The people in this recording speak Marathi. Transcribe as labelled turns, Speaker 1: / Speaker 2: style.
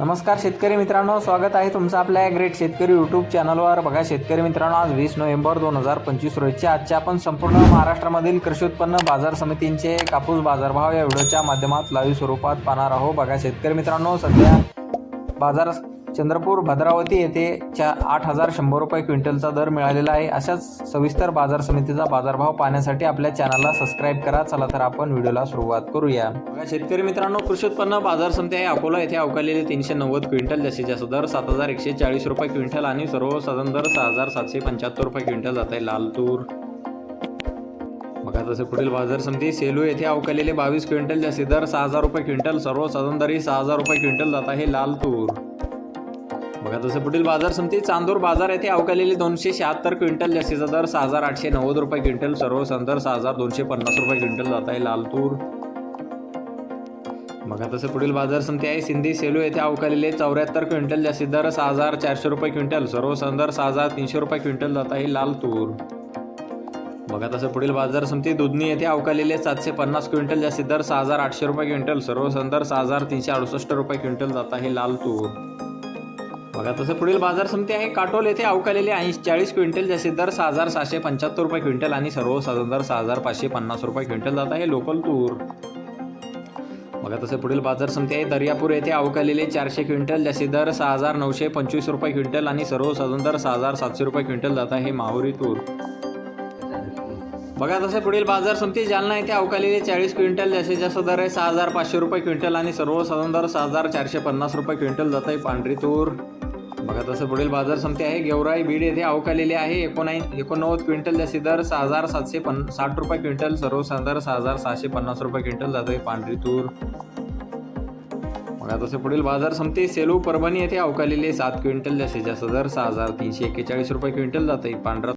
Speaker 1: नमस्कार शेतकरी मित्रांनो स्वागत आहे तुमचं आपल्या ग्रेट शेतकरी यूट्यूब चॅनलवर बघा शेतकरी मित्रांनो आज वीस नोव्हेंबर दोन हजार पंचवीस रोजच्या आजच्या आपण संपूर्ण महाराष्ट्रामधील कृषी उत्पन्न बाजार समितींचे कापूस बाजारभाव या व्हिडिओच्या माध्यमात लाईव्ह स्वरूपात पाहणार आहोत. बघा शेतकरी मित्रांनो सध्या बाजार चंद्रपूर भद्रावती येथे च्या आठ हजार शंभर रुपये क्विंटलचा दर मिळालेला आहे. अशाच सविस्तर बाजार समितीचा बाजारभाव पाहण्यासाठी आपल्या चॅनलला सबस्क्राईब करा. चला तर आपण व्हिडिओला सुरुवात करूया. शेतकरी मित्रांनो कृषी उत्पन्न बाजार समिती आहे. अकोला येथे अवकालेले तीनशे नव्वद क्विंटल जास्तीत जास्त दर सात हजार एकशे चाळीस रुपये क्विंटल आणि सर्वसाधारण दर सहा हजार सातशे पंच्याहत्तर रुपये क्विंटल जात आहे लाल तूर. बघा तसे पुढील बाजार समिती सेलू येथे अवकालेले बावीस क्विंटल जास्तीत दर सहा हजार रुपये क्विंटल सर्वसाधारण दरी सहा हजार रुपये क्विंटल जात आहे लाल तूर. बघा तसं पुढील बाजार समिती चांदूर बाजार येथे अवकालेले दोनशे शहात्तर क्विंटल जास्तीचा दर सहा हजार आठशे नव्वद रुपये क्विंटल सर्व दर सहा हजार दोनशे पन्नास रुपये क्विंटल जात आहे लाल तूर बघा तसं पुढील बाजार समिती आहे सिंधी सेलू येथे अवकालेले चौऱ्याहत्तर क्विंटल जास्तीत दर सहा हजार चारशे रुपये क्विंटल सर्व दर सहा हजार तीनशे रुपये क्विंटल जात आहे लाल तूर बघा तसं पुढील बाजार समिती दुधनी येथे अवकालेले सातशे पन्नास क्विंटल जास्तीत दर सहा हजार आठशे रुपये क्विंटल सर्व दर सहा हजार तीनशे अडुसष्ट रुपये क्विंटल जात आहे लाल तूर बघा तसं पुढील बाजार समिती आहे. काटोल येथे अवकालेले ऐंशी चाळीस क्विंटल जास्तीत दर सहा हजार सहाशे पंच्याहत्तर रुपये क्विंटल आणि सर्वसाधारण दर सहा हजार पाचशे पन्नास रुपये क्विंटल जात आहे. लोकल तूर. बघा तसं पुढील बाजार समिती आहे. दर्यापूर येथे अवकालेले चारशे क्विंटल जास्तीत दर सहा हजार नऊशे पंचवीस रुपये क्विंटल आणि सर्वसाधारण दर सहा हजार सातशे रुपये क्विंटल जात आहे. माहुरी तूर. बघा तसे पुढील बाजार समिती जालना येथे अवकालेले चाळीस क्विंटल जास्तीत जास्त दर आहे सहा हजार पाचशे रुपये क्विंटल आणि सर्वसाधारण दर सहा हजार चारशे पन्नास रुपये क्विंटल जात आहे. पांढरी तूर. बघा तसं पुढील बाजार समिती आहे. गेवराई बीड येथे अवकालेले आहे. एकोणाईन एकोणनव्वद क्विंटल जास्ती दर सहा हजार सातशे पन साठ रुपये क्विंटल सर्वसाधारण दर सहा हजार सहाशे पन्नास रुपये क्विंटल जात आहे पांढरी तूर. बघा तसे पुढील बाजार समिती सेलू परभणी येथे अवकालेले सात क्विंटल जास्तीत जास्त दर सहा हजार तीनशे एक्केचाळीस रुपये क्विंटल जात आहे पांढरा